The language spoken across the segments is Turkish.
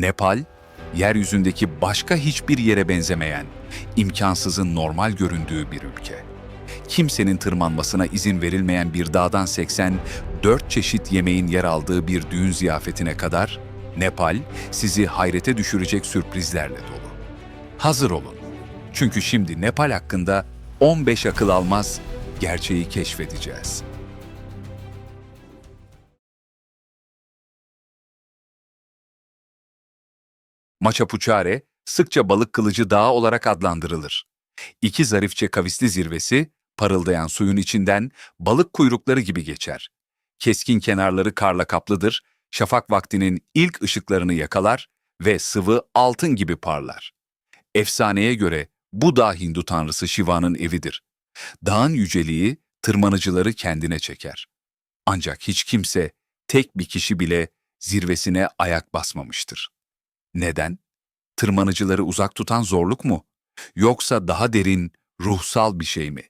Nepal, yeryüzündeki başka hiçbir yere benzemeyen, imkansızın normal göründüğü bir ülke. Kimsenin tırmanmasına izin verilmeyen bir dağdan seksen, dört çeşit yemeğin yer aldığı bir düğün ziyafetine kadar, Nepal sizi hayrete düşürecek sürprizlerle dolu. Hazır olun. Çünkü şimdi Nepal hakkında 15 akıl almaz gerçeği keşfedeceğiz. Machapuchare sıkça balık kılıcı dağı olarak adlandırılır. İki zarifçe kavisli zirvesi, parıldayan suyun içinden balık kuyrukları gibi geçer. Keskin kenarları karla kaplıdır, şafak vaktinin ilk ışıklarını yakalar ve sıvı altın gibi parlar. Efsaneye göre bu dağ Hindu tanrısı Shiva'nın evidir. Dağın yüceliği tırmanıcıları kendine çeker. Ancak hiç kimse, tek bir kişi bile zirvesine ayak basmamıştır. Neden? Tırmanıcıları uzak tutan zorluk mu? Yoksa daha derin, ruhsal bir şey mi?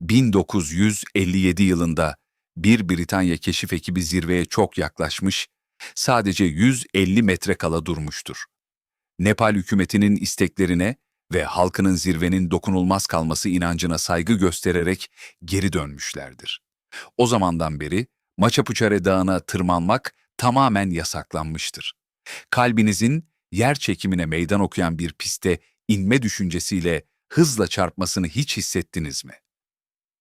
1957 yılında bir Britanya keşif ekibi zirveye çok yaklaşmış, sadece 150 metre kala durmuştur. Nepal hükümetinin isteklerine ve halkının zirvenin dokunulmaz kalması inancına saygı göstererek geri dönmüşlerdir. O zamandan beri Machapuchare Dağı'na tırmanmak tamamen yasaklanmıştır. Kalbinizin yer çekimine meydan okuyan bir piste inme düşüncesiyle hızla çarpmasını hiç hissettiniz mi?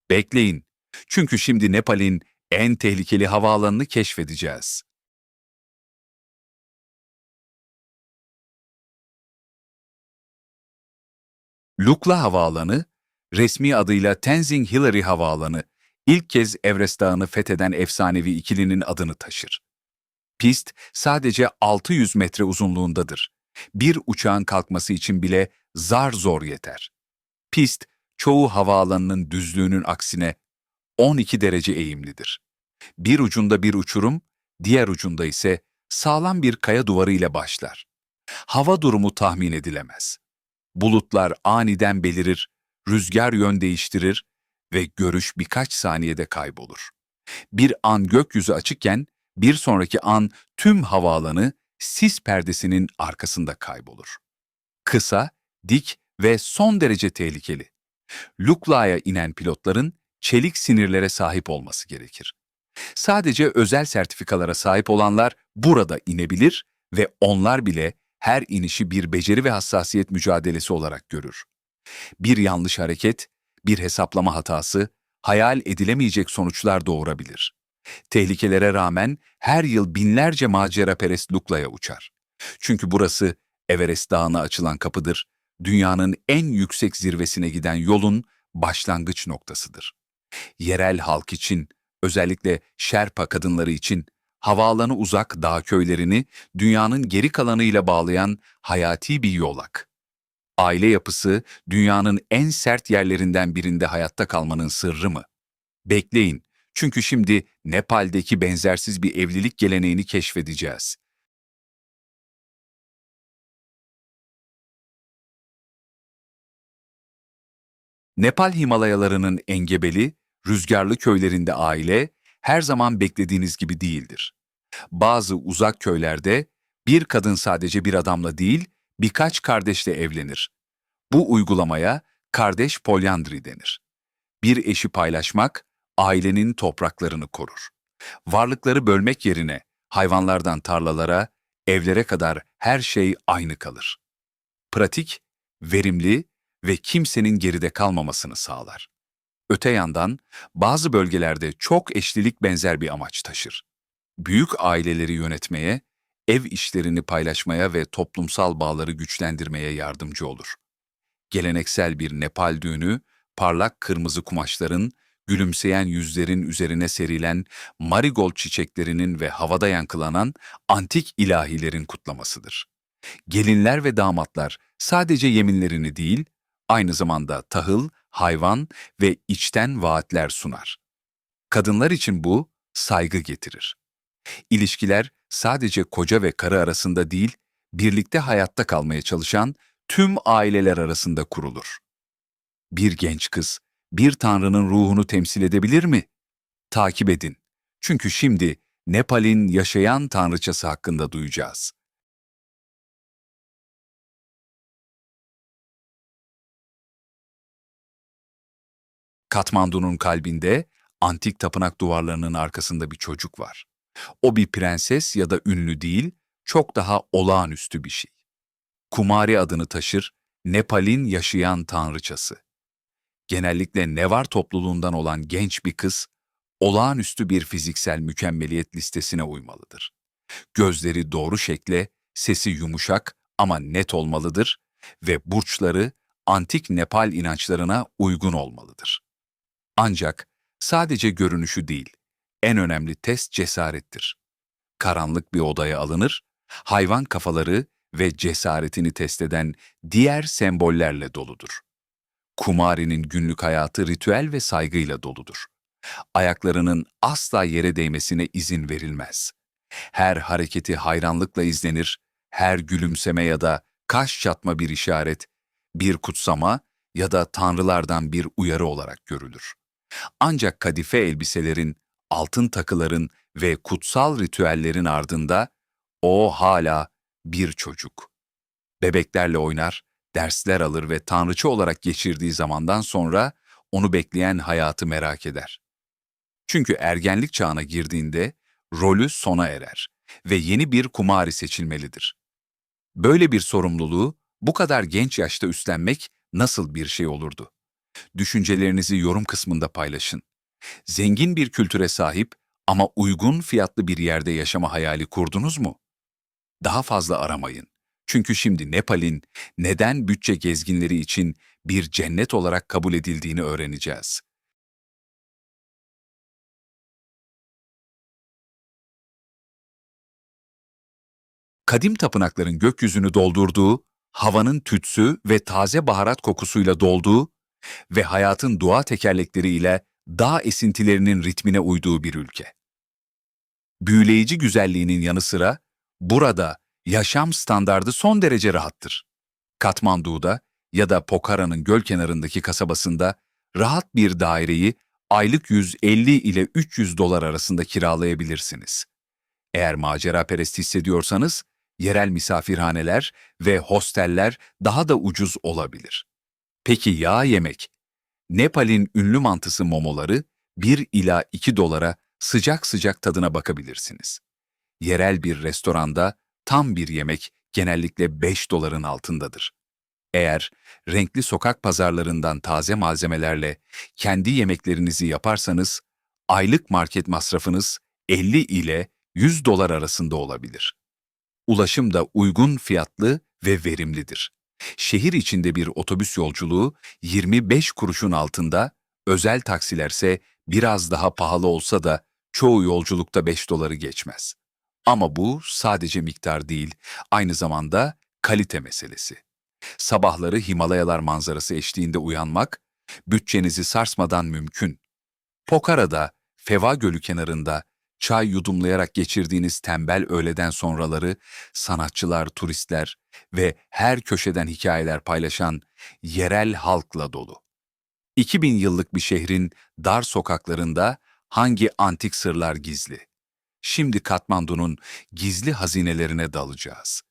Bekleyin, çünkü şimdi Nepal'in en tehlikeli havaalanını keşfedeceğiz. Lukla Havaalanı, resmi adıyla Tenzing Hillary Havaalanı, ilk kez Everest Dağı'nı fetheden efsanevi ikilinin adını taşır. Pist sadece 600 metre uzunluğundadır. Bir uçağın kalkması için bile zar zor yeter. Pist, çoğu havaalanının düzlüğünün aksine 12 derece eğimlidir. Bir ucunda bir uçurum, diğer ucunda ise sağlam bir kaya duvarı ile başlar. Hava durumu tahmin edilemez. Bulutlar aniden belirir, rüzgar yön değiştirir ve görüş birkaç saniyede kaybolur. Bir an gökyüzü açıkken bir sonraki an tüm havaalanı sis perdesinin arkasında kaybolur. Kısa, dik ve son derece tehlikeli. Lukla'ya inen pilotların çelik sinirlere sahip olması gerekir. Sadece özel sertifikalara sahip olanlar burada inebilir ve onlar bile her inişi bir beceri ve hassasiyet mücadelesi olarak görür. Bir yanlış hareket, bir hesaplama hatası, hayal edilemeyecek sonuçlar doğurabilir. Tehlikelere rağmen her yıl binlerce macera perest Lukla'ya uçar. Çünkü burası Everest Dağı'na açılan kapıdır, dünyanın en yüksek zirvesine giden yolun başlangıç noktasıdır. Yerel halk için, özellikle Şerpa kadınları için havaalanı uzak dağ köylerini dünyanın geri kalanıyla bağlayan hayati bir yolak. Aile yapısı dünyanın en sert yerlerinden birinde hayatta kalmanın sırrı mı? Bekleyin, çünkü şimdi Nepal'deki benzersiz bir evlilik geleneğini keşfedeceğiz. Nepal Himalayalarının engebeli, rüzgarlı köylerinde aile her zaman beklediğiniz gibi değildir. Bazı uzak köylerde bir kadın sadece bir adamla değil, birkaç kardeşle evlenir. Bu uygulamaya kardeş polyandri denir. Bir eşi paylaşmak, ailenin topraklarını korur. Varlıkları bölmek yerine hayvanlardan tarlalara, evlere kadar her şey aynı kalır. Pratik, verimli ve kimsenin geride kalmamasını sağlar. Öte yandan bazı bölgelerde çok eşlilik benzer bir amaç taşır. Büyük aileleri yönetmeye, ev işlerini paylaşmaya ve toplumsal bağları güçlendirmeye yardımcı olur. Geleneksel bir Nepal düğünü, parlak kırmızı kumaşların, gülümseyen yüzlerin üzerine serilen marigold çiçeklerinin ve havada yankılanan antik ilahilerin kutlamasıdır. Gelinler ve damatlar sadece yeminlerini değil, aynı zamanda tahıl, hayvan ve içten vaatler sunar. Kadınlar için bu saygı getirir. İlişkiler sadece koca ve karı arasında değil, birlikte hayatta kalmaya çalışan tüm aileler arasında kurulur. Bir genç kız, bir tanrının ruhunu temsil edebilir mi? Takip edin. Çünkü şimdi Nepal'in yaşayan tanrıçası hakkında duyacağız. Katmandu'nun kalbinde antik tapınak duvarlarının arkasında bir çocuk var. O bir prenses ya da ünlü değil, çok daha olağanüstü bir şey. Kumari adını taşır, Nepal'in yaşayan tanrıçası. Genellikle Nevar topluluğundan olan genç bir kız, olağanüstü bir fiziksel mükemmeliyet listesine uymalıdır. Gözleri doğru şekle, sesi yumuşak ama net olmalıdır ve burçları antik Nepal inançlarına uygun olmalıdır. Ancak sadece görünüşü değil, en önemli test cesarettir. Karanlık bir odaya alınır, hayvan kafaları ve cesaretini test eden diğer sembollerle doludur. Kumari'nin günlük hayatı ritüel ve saygıyla doludur. Ayaklarının asla yere değmesine izin verilmez. Her hareketi hayranlıkla izlenir, her gülümseme ya da kaş çatma bir işaret, bir kutsama ya da tanrılardan bir uyarı olarak görülür. Ancak kadife elbiselerin, altın takıların ve kutsal ritüellerin ardında o hala bir çocuk. Bebeklerle oynar, dersler alır ve tanrıçı olarak geçirdiği zamandan sonra onu bekleyen hayatı merak eder. Çünkü ergenlik çağına girdiğinde rolü sona erer ve yeni bir kumari seçilmelidir. Böyle bir sorumluluğu bu kadar genç yaşta üstlenmek nasıl bir şey olurdu? Düşüncelerinizi yorum kısmında paylaşın. Zengin bir kültüre sahip ama uygun fiyatlı bir yerde yaşama hayali kurdunuz mu? Daha fazla aramayın. Çünkü şimdi Nepal'in neden bütçe gezginleri için bir cennet olarak kabul edildiğini öğreneceğiz. Kadim tapınakların gökyüzünü doldurduğu, havanın tütsü ve taze baharat kokusuyla dolduğu ve hayatın dua tekerlekleriyle dağ esintilerinin ritmine uyduğu bir ülke. Büyüleyici güzelliğinin yanı sıra burada yaşam standardı son derece rahattır. Katmandu'da ya da Pokhara'nın göl kenarındaki kasabasında rahat bir daireyi aylık 150 ile 300 dolar arasında kiralayabilirsiniz. Eğer macera perest hissediyorsanız, yerel misafirhaneler ve hosteller daha da ucuz olabilir. Peki yağ yemek? Nepal'in ünlü mantısı momoları 1 ila 2 dolara sıcak sıcak tadına bakabilirsiniz. Yerel bir restoranda tam bir yemek genellikle 5 doların altındadır. Eğer renkli sokak pazarlarından taze malzemelerle kendi yemeklerinizi yaparsanız, aylık market masrafınız 50 ile 100 dolar arasında olabilir. Ulaşım da uygun fiyatlı ve verimlidir. Şehir içinde bir otobüs yolculuğu 25 kuruşun altında, özel taksilerse biraz daha pahalı olsa da çoğu yolculukta 5 doları geçmez. Ama bu sadece miktar değil, aynı zamanda kalite meselesi. Sabahları Himalayalar manzarası eşliğinde uyanmak, bütçenizi sarsmadan mümkün. Pokara'da, Feva Gölü kenarında çay yudumlayarak geçirdiğiniz tembel öğleden sonraları sanatçılar, turistler ve her köşeden hikayeler paylaşan yerel halkla dolu. 2000 yıllık bir şehrin dar sokaklarında hangi antik sırlar gizli? Şimdi Katmandu'nun gizli hazinelerine dalacağız.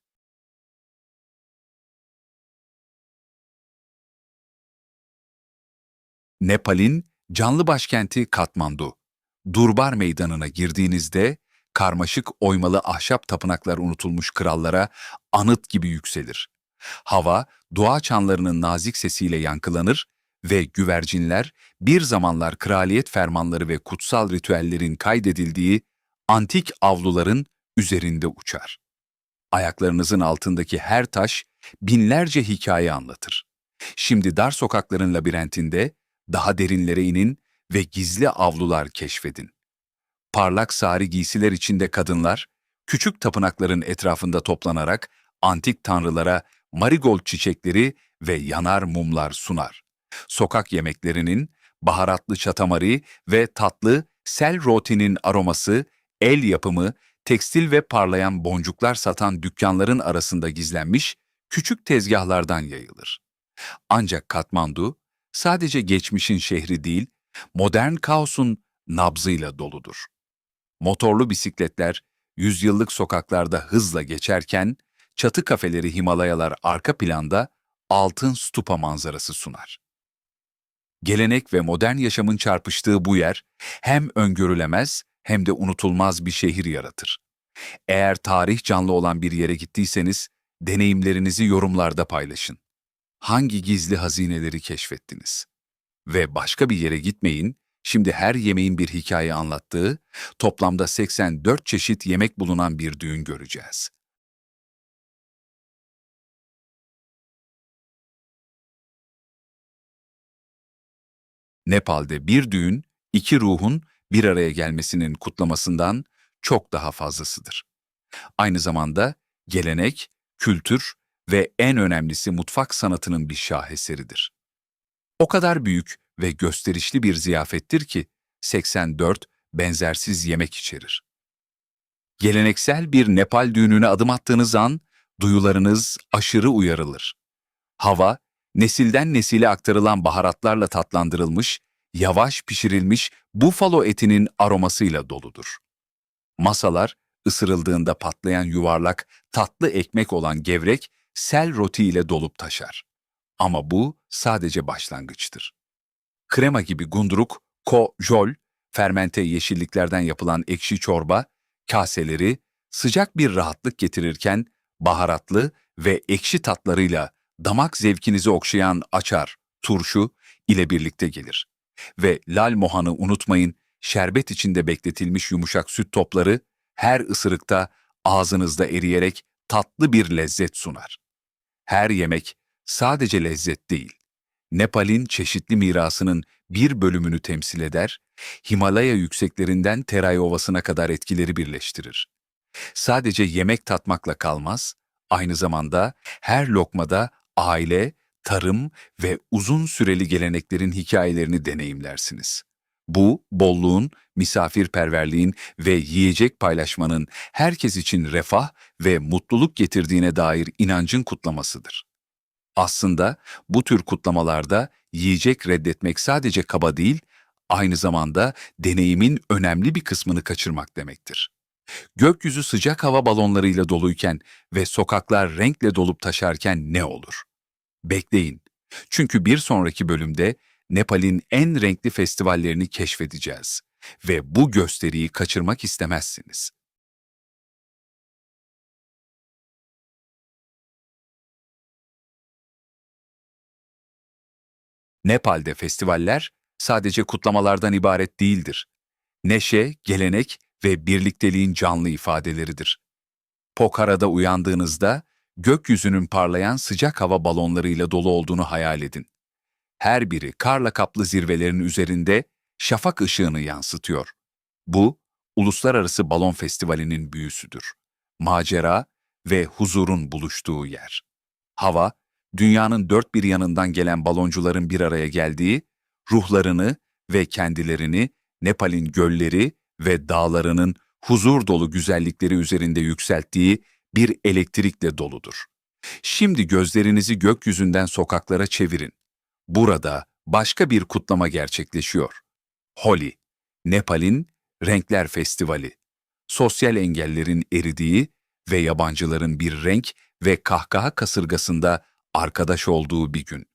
Nepal'in canlı başkenti Katmandu. Durbar Meydanı'na girdiğinizde karmaşık oymalı ahşap tapınaklar unutulmuş krallara anıt gibi yükselir. Hava dua çanlarının nazik sesiyle yankılanır ve güvercinler bir zamanlar kraliyet fermanları ve kutsal ritüellerin kaydedildiği antik avluların üzerinde uçar. Ayaklarınızın altındaki her taş binlerce hikaye anlatır. Şimdi dar sokakların labirentinde daha derinlere inin ve gizli avlular keşfedin. Parlak sari giysiler içinde kadınlar, küçük tapınakların etrafında toplanarak antik tanrılara marigold çiçekleri ve yanar mumlar sunar. Sokak yemeklerinin, baharatlı çatamari ve tatlı sel rotinin aroması, el yapımı, tekstil ve parlayan boncuklar satan dükkanların arasında gizlenmiş küçük tezgahlardan yayılır. Ancak Katmandu sadece geçmişin şehri değil, modern kaosun nabzıyla doludur. Motorlu bisikletler yüzyıllık sokaklarda hızla geçerken, çatı kafeleri Himalayalar arka planda altın stupa manzarası sunar. Gelenek ve modern yaşamın çarpıştığı bu yer hem öngörülemez hem de unutulmaz bir şehir yaratır. Eğer tarih canlı olan bir yere gittiyseniz deneyimlerinizi yorumlarda paylaşın. Hangi gizli hazineleri keşfettiniz? Ve başka bir yere gitmeyin, şimdi her yemeğin bir hikaye anlattığı, toplamda 84 çeşit yemek bulunan bir düğün göreceğiz. Nepal'de bir düğün, iki ruhun bir araya gelmesinin kutlamasından çok daha fazlasıdır. Aynı zamanda gelenek, kültür ve en önemlisi mutfak sanatının bir şaheseridir. O kadar büyük ve gösterişli bir ziyafettir ki 84 benzersiz yemek içerir. Geleneksel bir Nepal düğününe adım attığınız an duyularınız aşırı uyarılır. Hava, nesilden nesile aktarılan baharatlarla tatlandırılmış, yavaş pişirilmiş bufalo etinin aromasıyla doludur. Masalar, ısırıldığında patlayan yuvarlak, tatlı ekmek olan gevrek, sel roti ile dolup taşar. Ama bu sadece başlangıçtır. Krema gibi gunduruk, ko, jol, fermente yeşilliklerden yapılan ekşi çorba, kaseleri sıcak bir rahatlık getirirken baharatlı ve ekşi tatlarıyla damak zevkinizi okşayan açar, turşu ile birlikte gelir. Ve lal mohanı unutmayın, şerbet içinde bekletilmiş yumuşak süt topları her ısırıkta ağzınızda eriyerek tatlı bir lezzet sunar. Her yemek sadece lezzet değil, Nepal'in çeşitli mirasının bir bölümünü temsil eder, Himalaya yükseklerinden Teray Ovası'na kadar etkileri birleştirir. Sadece yemek tatmakla kalmaz, aynı zamanda her lokmada aile, tarım ve uzun süreli geleneklerin hikayelerini deneyimlersiniz. Bu, bolluğun, misafirperverliğin ve yiyecek paylaşmanın herkes için refah ve mutluluk getirdiğine dair inancın kutlamasıdır. Aslında bu tür kutlamalarda yiyecek reddetmek sadece kaba değil, aynı zamanda deneyimin önemli bir kısmını kaçırmak demektir. Gökyüzü sıcak hava balonlarıyla doluyken ve sokaklar renkle dolup taşarken ne olur? Bekleyin. Çünkü bir sonraki bölümde Nepal'in en renkli festivallerini keşfedeceğiz ve bu gösteriyi kaçırmak istemezsiniz. Nepal'de festivaller sadece kutlamalardan ibaret değildir. Neşe, gelenek ve birlikteliğin canlı ifadeleridir. Pokara'da uyandığınızda gökyüzünün parlayan sıcak hava balonlarıyla dolu olduğunu hayal edin. Her biri karla kaplı zirvelerin üzerinde şafak ışığını yansıtıyor. Bu, Uluslararası Balon Festivali'nin büyüsüdür. Macera ve huzurun buluştuğu yer. Hava, dünyanın dört bir yanından gelen baloncuların bir araya geldiği, ruhlarını ve kendilerini Nepal'in gölleri ve dağlarının huzur dolu güzellikleri üzerinde yükselttiği bir elektrikle doludur. Şimdi gözlerinizi gökyüzünden sokaklara çevirin. Burada başka bir kutlama gerçekleşiyor. Holi, Nepal'in Renkler Festivali. Sosyal engellerin eridiği ve yabancıların bir renk ve kahkaha kasırgasında arkadaş olduğu bir gün.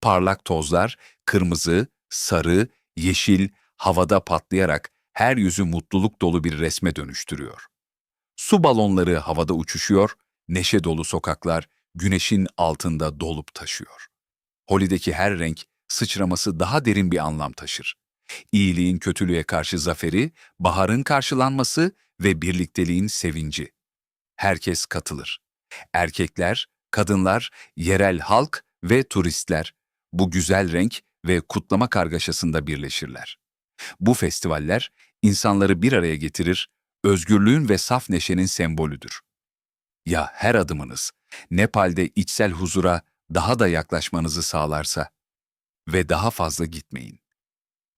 Parlak tozlar kırmızı, sarı, yeşil havada patlayarak her yüzü mutluluk dolu bir resme dönüştürüyor. Su balonları havada uçuşuyor, neşe dolu sokaklar güneşin altında dolup taşıyor. Holi'deki her renk sıçraması daha derin bir anlam taşır. İyiliğin kötülüğe karşı zaferi, baharın karşılanması ve birlikteliğin sevinci. Herkes katılır. Erkekler, kadınlar, yerel halk ve turistler bu güzel renk ve kutlama kargaşasında birleşirler. Bu festivaller insanları bir araya getirir, özgürlüğün ve saf neşenin sembolüdür. Ya her adımınız Nepal'de içsel huzura daha da yaklaşmanızı sağlarsa ve daha fazla gitmeyin.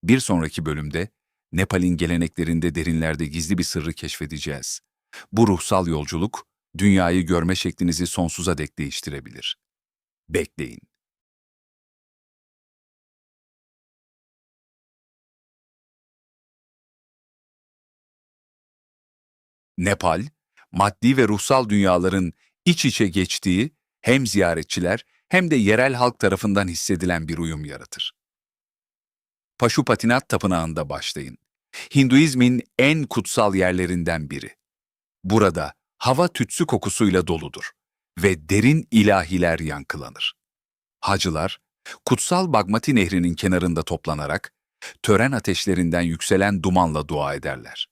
Bir sonraki bölümde Nepal'in geleneklerinde derinlerde gizli bir sırrı keşfedeceğiz. Bu ruhsal yolculuk dünyayı görme şeklinizi sonsuza dek değiştirebilir. Bekleyin. Nepal, maddi ve ruhsal dünyaların iç içe geçtiği hem ziyaretçiler hem de yerel halk tarafından hissedilen bir uyum yaratır. Paşupatinat Tapınağı'nda başlayın. Hinduizmin en kutsal yerlerinden biri. Burada hava tütsü kokusuyla doludur ve derin ilahiler yankılanır. Hacılar, kutsal Bagmati Nehri'nin kenarında toplanarak, tören ateşlerinden yükselen dumanla dua ederler.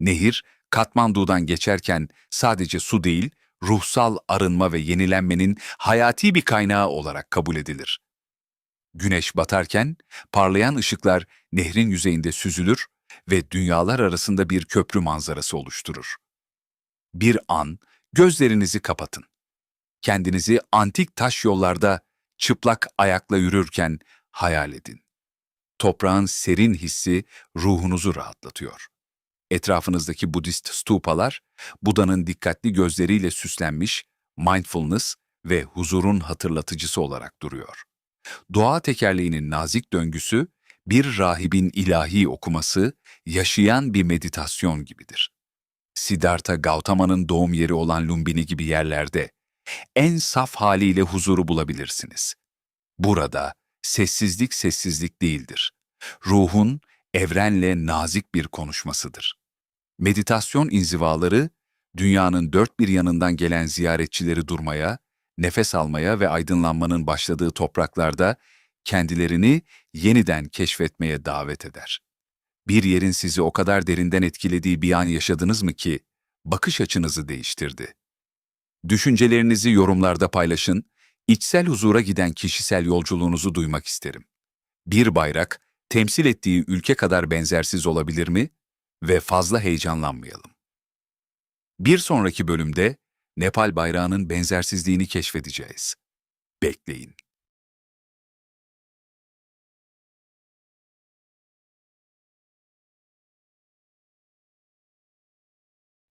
Nehir, Katmandu'dan geçerken sadece su değil, ruhsal arınma ve yenilenmenin hayati bir kaynağı olarak kabul edilir. Güneş batarken parlayan ışıklar nehrin yüzeyinde süzülür ve dünyalar arasında bir köprü manzarası oluşturur. Bir an gözlerinizi kapatın. Kendinizi antik taş yollarda çıplak ayakla yürürken hayal edin. Toprağın serin hissi ruhunuzu rahatlatıyor. Etrafınızdaki Budist stupalar, Buda'nın dikkatli gözleriyle süslenmiş, mindfulness ve huzurun hatırlatıcısı olarak duruyor. Doğa tekerleğinin nazik döngüsü, bir rahibin ilahi okuması, yaşayan bir meditasyon gibidir. Siddhartha Gautama'nın doğum yeri olan Lumbini gibi yerlerde en saf haliyle huzuru bulabilirsiniz. Burada sessizlik sessizlik değildir. Ruhun evrenle nazik bir konuşmasıdır. Meditasyon inzivaları, dünyanın dört bir yanından gelen ziyaretçileri durmaya, nefes almaya ve aydınlanmanın başladığı topraklarda kendilerini yeniden keşfetmeye davet eder. Bir yerin sizi o kadar derinden etkilediği bir an yaşadınız mı ki bakış açınızı değiştirdi? Düşüncelerinizi yorumlarda paylaşın, içsel huzura giden kişisel yolculuğunuzu duymak isterim. Bir bayrak, temsil ettiği ülke kadar benzersiz olabilir mi? Ve fazla heyecanlanmayalım. Bir sonraki bölümde Nepal bayrağının benzersizliğini keşfedeceğiz. Bekleyin.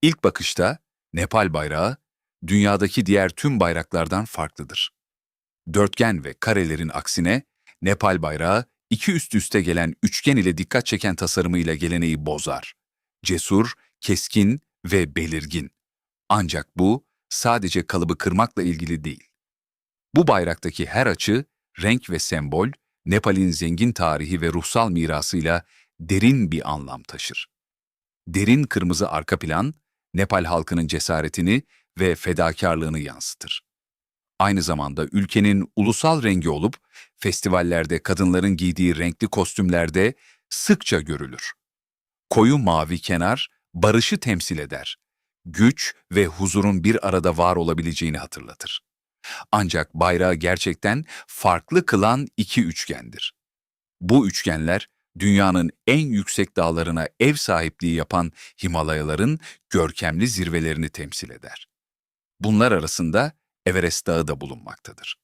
İlk bakışta Nepal bayrağı dünyadaki diğer tüm bayraklardan farklıdır. Dörtgen ve karelerin aksine Nepal bayrağı iki üst üste gelen üçgen ile dikkat çeken tasarımıyla geleneği bozar. Cesur, keskin ve belirgin. Ancak bu sadece kalıbı kırmakla ilgili değil. Bu bayraktaki her açı, renk ve sembol, Nepal'in zengin tarihi ve ruhsal mirasıyla derin bir anlam taşır. Derin kırmızı arka plan, Nepal halkının cesaretini ve fedakarlığını yansıtır. Aynı zamanda ülkenin ulusal rengi olup festivallerde kadınların giydiği renkli kostümlerde sıkça görülür. Koyu mavi kenar barışı temsil eder. Güç ve huzurun bir arada var olabileceğini hatırlatır. Ancak bayrağı gerçekten farklı kılan iki üçgendir. Bu üçgenler dünyanın en yüksek dağlarına ev sahipliği yapan Himalayaların görkemli zirvelerini temsil eder. Bunlar arasında Everest Dağı da bulunmaktadır.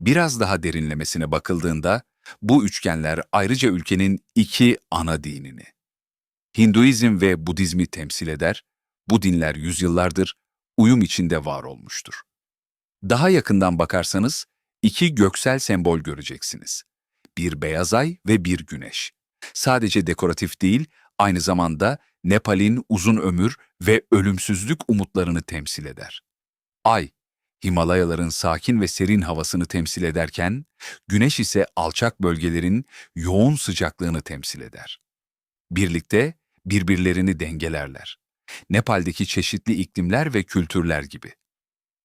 Biraz daha derinlemesine bakıldığında bu üçgenler ayrıca ülkenin iki ana dinini, Hinduizm ve Budizmi temsil eder, bu dinler yüzyıllardır uyum içinde var olmuştur. Daha yakından bakarsanız iki göksel sembol göreceksiniz. Bir beyaz ay ve bir güneş. Sadece dekoratif değil, aynı zamanda Nepal'in uzun ömür ve ölümsüzlük umutlarını temsil eder. Ay, Himalayaların sakin ve serin havasını temsil ederken, güneş ise alçak bölgelerin yoğun sıcaklığını temsil eder. Birlikte birbirlerini dengelerler. Nepal'deki çeşitli iklimler ve kültürler gibi.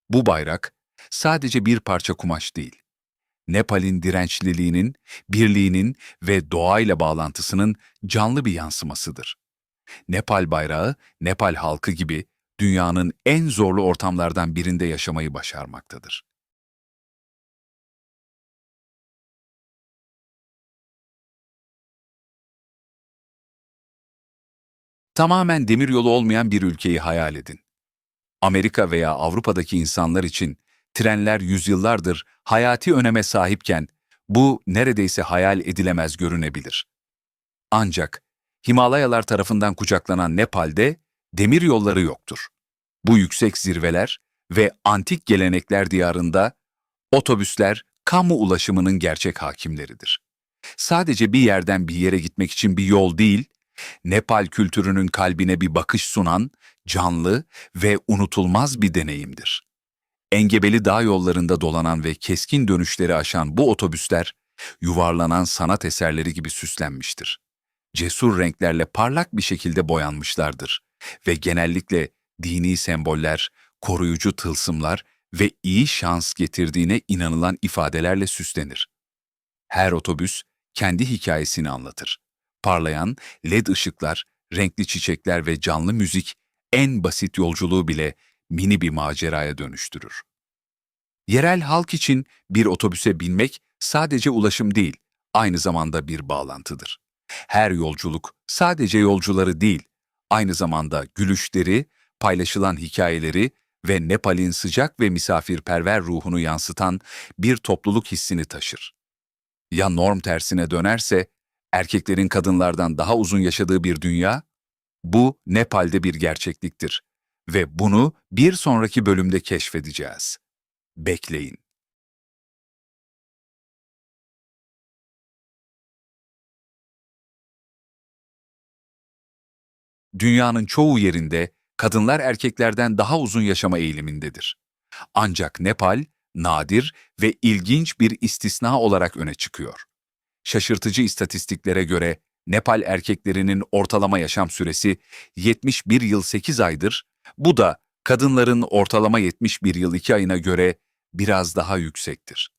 Bu bayrak sadece bir parça kumaş değil. Nepal'in dirençliliğinin, birliğinin ve doğayla bağlantısının canlı bir yansımasıdır. Nepal bayrağı, Nepal halkı gibi dünyanın en zorlu ortamlardan birinde yaşamayı başarmaktadır. Tamamen demiryolu olmayan bir ülkeyi hayal edin. Amerika veya Avrupa'daki insanlar için trenler yüzyıllardır hayati öneme sahipken bu neredeyse hayal edilemez görünebilir. Ancak Himalayalar tarafından kucaklanan Nepal'de demir yolları yoktur. Bu yüksek zirveler ve antik gelenekler diyarında otobüsler kamu ulaşımının gerçek hakimleridir. Sadece bir yerden bir yere gitmek için bir yol değil, Nepal kültürünün kalbine bir bakış sunan canlı ve unutulmaz bir deneyimdir. Engebeli dağ yollarında dolanan ve keskin dönüşleri aşan bu otobüsler yuvarlanan sanat eserleri gibi süslenmiştir. Cesur renklerle parlak bir şekilde boyanmışlardır ve genellikle dini semboller, koruyucu tılsımlar ve iyi şans getirdiğine inanılan ifadelerle süslenir. Her otobüs kendi hikayesini anlatır. Parlayan led ışıklar, renkli çiçekler ve canlı müzik en basit yolculuğu bile mini bir maceraya dönüştürür. Yerel halk için bir otobüse binmek sadece ulaşım değil, aynı zamanda bir bağlantıdır. Her yolculuk sadece yolcuları değil, aynı zamanda gülüşleri, paylaşılan hikayeleri ve Nepal'in sıcak ve misafirperver ruhunu yansıtan bir topluluk hissini taşır. Ya norm tersine dönerse, erkeklerin kadınlardan daha uzun yaşadığı bir dünya, bu Nepal'de bir gerçekliktir ve bunu bir sonraki bölümde keşfedeceğiz. Bekleyin. Dünyanın çoğu yerinde kadınlar erkeklerden daha uzun yaşama eğilimindedir. Ancak Nepal, nadir ve ilginç bir istisna olarak öne çıkıyor. Şaşırtıcı istatistiklere göre Nepal erkeklerinin ortalama yaşam süresi 71 yıl 8 aydır, bu da kadınların ortalama 71 yıl 2 ayına göre biraz daha yüksektir.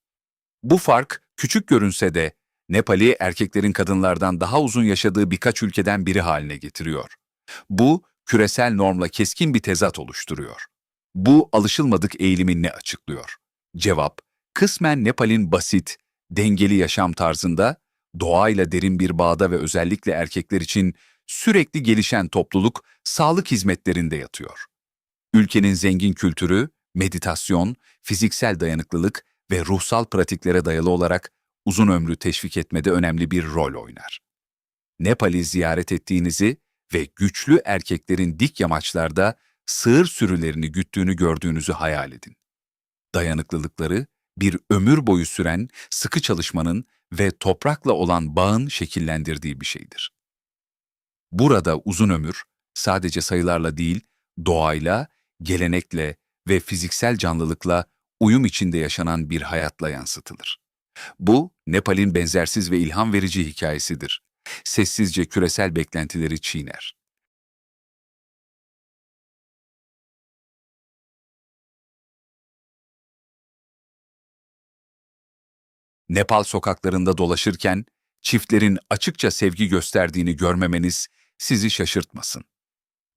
Bu fark küçük görünse de Nepal'i erkeklerin kadınlardan daha uzun yaşadığı birkaç ülkeden biri haline getiriyor. Bu, küresel normla keskin bir tezat oluşturuyor. Bu alışılmadık eğilimin ne açıklıyor? Cevap, kısmen Nepal'in basit, dengeli yaşam tarzında, doğayla derin bir bağda ve özellikle erkekler için sürekli gelişen topluluk, sağlık hizmetlerinde yatıyor. Ülkenin zengin kültürü, meditasyon, fiziksel dayanıklılık ve ruhsal pratiklere dayalı olarak uzun ömrü teşvik etmede önemli bir rol oynar. Nepal'i ziyaret ettiğinizi ve güçlü erkeklerin dik yamaçlarda sığır sürülerini güttüğünü gördüğünüzü hayal edin. Dayanıklılıkları, bir ömür boyu süren sıkı çalışmanın ve toprakla olan bağın şekillendirdiği bir şeydir. Burada uzun ömür, sadece sayılarla değil, doğayla, gelenekle ve fiziksel canlılıkla uyum içinde yaşanan bir hayatla yansıtılır. Bu, Nepal'in benzersiz ve ilham verici hikayesidir. Sessizce küresel beklentileri çiğner. Nepal sokaklarında dolaşırken çiftlerin açıkça sevgi gösterdiğini görmemeniz sizi şaşırtmasın.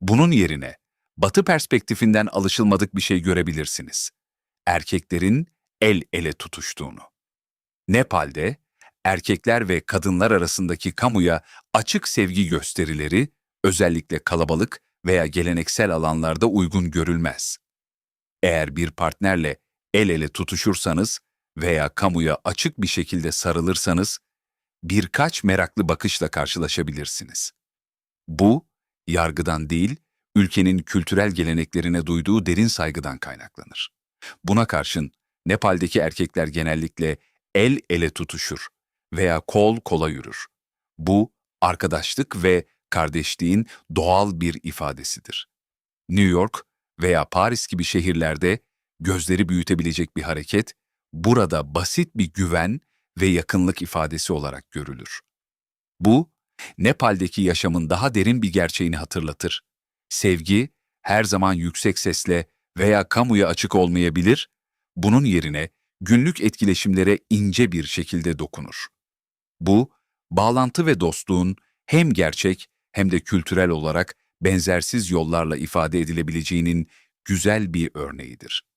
Bunun yerine batı perspektifinden alışılmadık bir şey görebilirsiniz. Erkeklerin el ele tutuştuğunu. Nepal'de erkekler ve kadınlar arasındaki kamuya açık sevgi gösterileri özellikle kalabalık veya geleneksel alanlarda uygun görülmez. Eğer bir partnerle el ele tutuşursanız veya kamuya açık bir şekilde sarılırsanız birkaç meraklı bakışla karşılaşabilirsiniz. Bu, yargıdan değil, ülkenin kültürel geleneklerine duyduğu derin saygıdan kaynaklanır. Buna karşın Nepal'deki erkekler genellikle el ele tutuşur veya kol kola yürür. Bu, arkadaşlık ve kardeşliğin doğal bir ifadesidir. New York veya Paris gibi şehirlerde gözleri büyütebilecek bir hareket, burada basit bir güven ve yakınlık ifadesi olarak görülür. Bu, Nepal'deki yaşamın daha derin bir gerçeğini hatırlatır. Sevgi, her zaman yüksek sesle veya kamuya açık olmayabilir, bunun yerine günlük etkileşimlere ince bir şekilde dokunur. Bu, bağlantı ve dostluğun hem gerçek hem de kültürel olarak benzersiz yollarla ifade edilebileceğinin güzel bir örneğidir.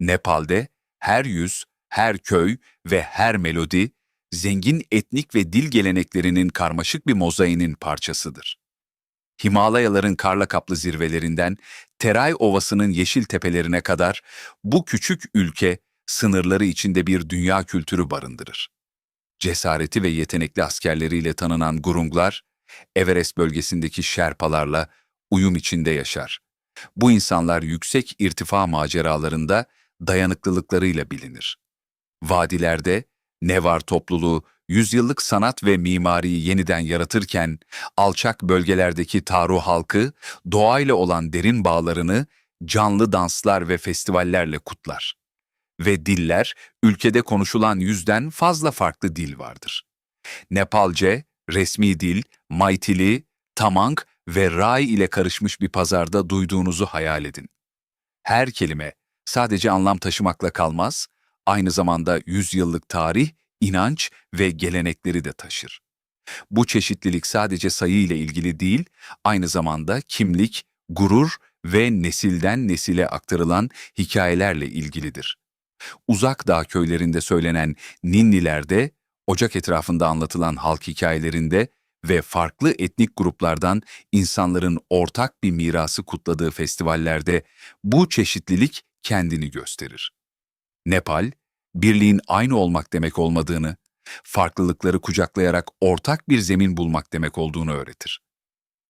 Nepal'de her yüz, her köy ve her melodi, zengin etnik ve dil geleneklerinin karmaşık bir mozaiğinin parçasıdır. Himalayaların karla kaplı zirvelerinden Teray Ovası'nın yeşil tepelerine kadar bu küçük ülke sınırları içinde bir dünya kültürü barındırır. Cesareti ve yetenekli askerleriyle tanınan Gurunglar, Everest bölgesindeki Şerpalarla uyum içinde yaşar. Bu insanlar yüksek irtifa maceralarında dayanıklılıklarıyla bilinir. Vadilerde Nevar topluluğu yüzyıllık sanat ve mimariyi yeniden yaratırken, alçak bölgelerdeki Taru halkı, doğayla olan derin bağlarını canlı danslar ve festivallerle kutlar. Ve diller, ülkede konuşulan yüzden fazla farklı dil vardır. Nepalce, resmi dil, Maitili, Tamang ve Rai ile karışmış bir pazarda duyduğunuzu hayal edin. Her kelime sadece anlam taşımakla kalmaz, aynı zamanda yüzyıllık tarih, inanç ve gelenekleri de taşır. Bu çeşitlilik sadece sayı ile ilgili değil, aynı zamanda kimlik, gurur ve nesilden nesile aktarılan hikayelerle ilgilidir. Uzak dağ köylerinde söylenen ninnilerde, ocak etrafında anlatılan halk hikayelerinde ve farklı etnik gruplardan insanların ortak bir mirası kutladığı festivallerde bu çeşitlilik kendini gösterir. Nepal, birliğin aynı olmak demek olmadığını, farklılıkları kucaklayarak ortak bir zemin bulmak demek olduğunu öğretir.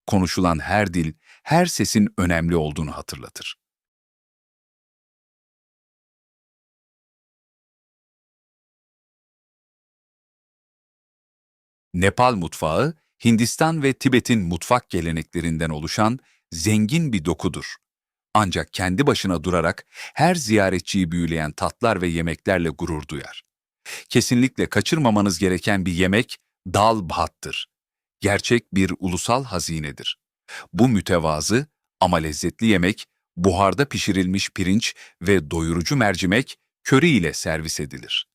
Konuşulan her dil, her sesin önemli olduğunu hatırlatır. Nepal mutfağı, Hindistan ve Tibet'in mutfak geleneklerinden oluşan zengin bir dokudur. Ancak kendi başına durarak her ziyaretçiyi büyüleyen tatlar ve yemeklerle gurur duyar. Kesinlikle kaçırmamanız gereken bir yemek dal bhattır. Gerçek bir ulusal hazinedir. Bu mütevazı ama lezzetli yemek, buharda pişirilmiş pirinç ve doyurucu mercimek köri ile servis edilir.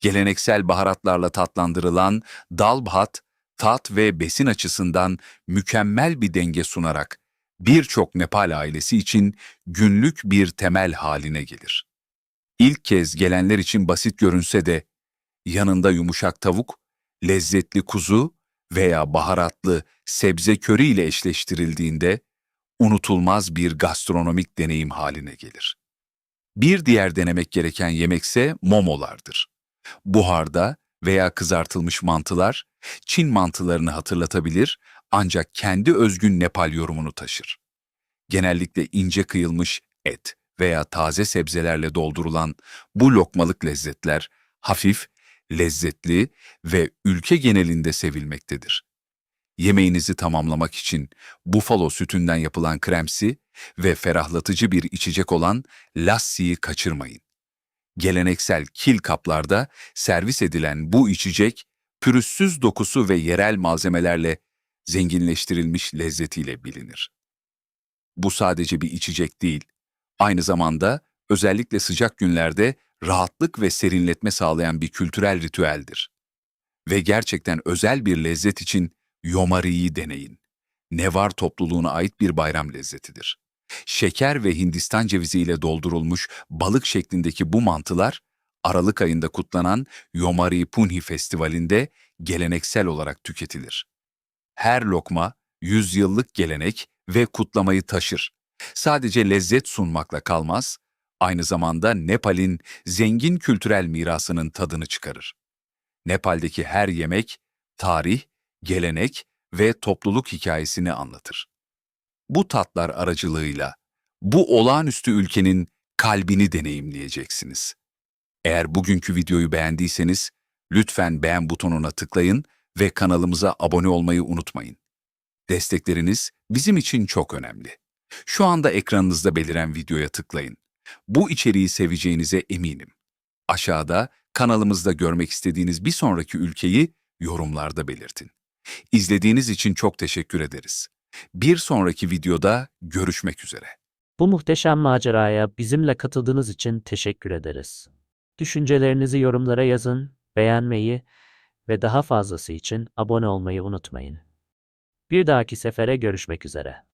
Geleneksel baharatlarla tatlandırılan dal bhat, tat ve besin açısından mükemmel bir denge sunarak birçok Nepal ailesi için günlük bir temel haline gelir. İlk kez gelenler için basit görünse de yanında yumuşak tavuk, lezzetli kuzu veya baharatlı sebze köri ile eşleştirildiğinde unutulmaz bir gastronomik deneyim haline gelir. Bir diğer denemek gereken yemekse momolardır. Buharda veya kızartılmış mantılar Çin mantılarını hatırlatabilir ancak kendi özgün Nepal yorumunu taşır. Genellikle ince kıyılmış et veya taze sebzelerle doldurulan bu lokmalık lezzetler hafif, lezzetli ve ülke genelinde sevilmektedir. Yemeğinizi tamamlamak için bufalo sütünden yapılan kremsi ve ferahlatıcı bir içecek olan lassiyi kaçırmayın. Geleneksel kil kaplarda servis edilen bu içecek, pürüzsüz dokusu ve yerel malzemelerle zenginleştirilmiş lezzetiyle bilinir. Bu sadece bir içecek değil, aynı zamanda özellikle sıcak günlerde rahatlık ve serinletme sağlayan bir kültürel ritüeldir. Ve gerçekten özel bir lezzet için yomariyi deneyin. Nevar topluluğuna ait bir bayram lezzetidir. Şeker ve Hindistan cevizi ile doldurulmuş balık şeklindeki bu mantılar, Aralık ayında kutlanan Yomari Punhi Festivali'nde geleneksel olarak tüketilir. Her lokma, yüzyıllık gelenek ve kutlamayı taşır. Sadece lezzet sunmakla kalmaz, aynı zamanda Nepal'in zengin kültürel mirasının tadını çıkarır. Nepal'deki her yemek, tarih, gelenek ve topluluk hikayesini anlatır. Bu tatlar aracılığıyla bu olağanüstü ülkenin kalbini deneyimleyeceksiniz. Eğer bugünkü videoyu beğendiyseniz lütfen beğen butonuna tıklayın ve kanalımıza abone olmayı unutmayın. Destekleriniz bizim için çok önemli. Şu anda ekranınızda beliren videoya tıklayın. Bu içeriği seveceğinize eminim. Aşağıda kanalımızda görmek istediğiniz bir sonraki ülkeyi yorumlarda belirtin. İzlediğiniz için çok teşekkür ederiz. Bir sonraki videoda görüşmek üzere. Bu muhteşem maceraya bizimle katıldığınız için teşekkür ederiz. Düşüncelerinizi yorumlara yazın, beğenmeyi ve daha fazlası için abone olmayı unutmayın. Bir dahaki sefere görüşmek üzere.